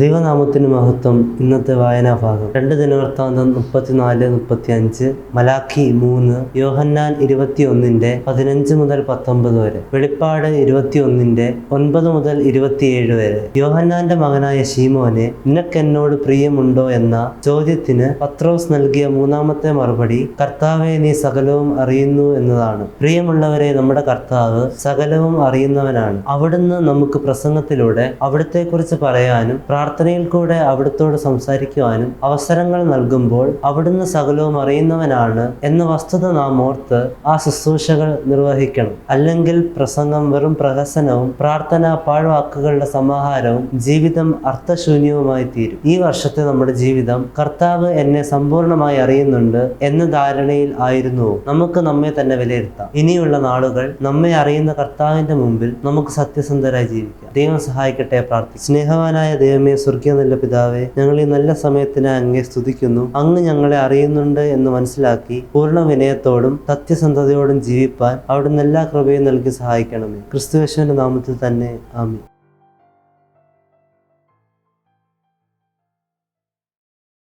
ദൈവനാമത്തിന് മഹത്വം. ഇന്നത്തെ വായനാ ഭാഗം. രണ്ട് ദിനവൃത്താന്തം മുപ്പത്തിനാല് മുപ്പത്തി അഞ്ച് മലാഖി മൂന്ന് യോഹന്നാൻ ഇരുപത്തിയൊന്നിന്റെ പതിനഞ്ച് മുതൽ പത്തൊമ്പത് വരെ വെളിപ്പാട് ഇരുപത്തിയൊന്നിന്റെ ഒൻപത് മുതൽ ഇരുപത്തിയേഴ് വരെ. യോഹന്നാന്റെ മകനായ ഷീമോനെ നിനക്കെന്നോട് പ്രിയമുണ്ടോ എന്ന ചോദ്യത്തിന് പത്രോസ് നൽകിയ മൂന്നാമത്തെ മറുപടി കർത്താവെ നീ സകലവും അറിയുന്നു എന്നതാണ്. പ്രിയമുള്ളവരെ നമ്മുടെ കർത്താവ് സകലവും അറിയുന്നവനാണ്. അവിടുന്ന് നമുക്ക് പ്രസംഗത്തിലൂടെ അവിടത്തെക്കുറിച്ച് പറയാനും പ്രാർത്ഥനയിൽ കൂടെ അവിടുത്തോട് സംസാരിക്കുവാനും അവസരങ്ങൾ നൽകുമ്പോൾ അവിടുന്ന് സകലവും അറിയുന്നവനാണ് എന്ന വസ്തുത നാം ഓർത്ത് ആ ശുശ്രൂഷകൾ നിർവഹിക്കണം. അല്ലെങ്കിൽ പ്രസംഗം വെറും പ്രഹസനവും പ്രാർത്ഥന പാഴ്വാക്കുകളുടെ സമാഹാരവും ജീവിതം അർത്ഥശൂന്യവുമായി തീരും. ഈ വർഷത്തെ നമ്മുടെ ജീവിതം കർത്താവ് എന്നെ സമ്പൂർണമായി അറിയുന്നുണ്ട് എന്ന ധാരണയിൽ ആയിരുന്നു. നമുക്ക് നമ്മെ തന്നെ വിലയിരുത്താം. ഇനിയുള്ള നാളുകൾ നമ്മെ അറിയുന്ന കർത്താവിന്റെ മുമ്പിൽ നമുക്ക് സത്യസന്ധരായി ജീവിക്കാം. ദൈവം സഹായിക്കട്ടെ പ്രാർത്ഥി സ്നേഹവാനായ ദൈവമേ സ്വർഗീയ നല്ല പിതാവെ ഞങ്ങൾ ഈ നല്ല സമയത്തിന് അങ്ങേ സ്തുതിക്കുന്നു. അങ്ങ് ഞങ്ങളെ അറിയുന്നുണ്ട് എന്ന് മനസ്സിലാക്കി പൂർണ വിനയത്തോടും സത്യസന്ധതയോടും ജീവിപ്പാൻ അവിടുന്ന് എല്ലാ കൃപയും നൽകി സഹായിക്കണമേ. ക്രിസ്തുവേശുവിന്റെ നാമത്തിൽ തന്നെ. ആമി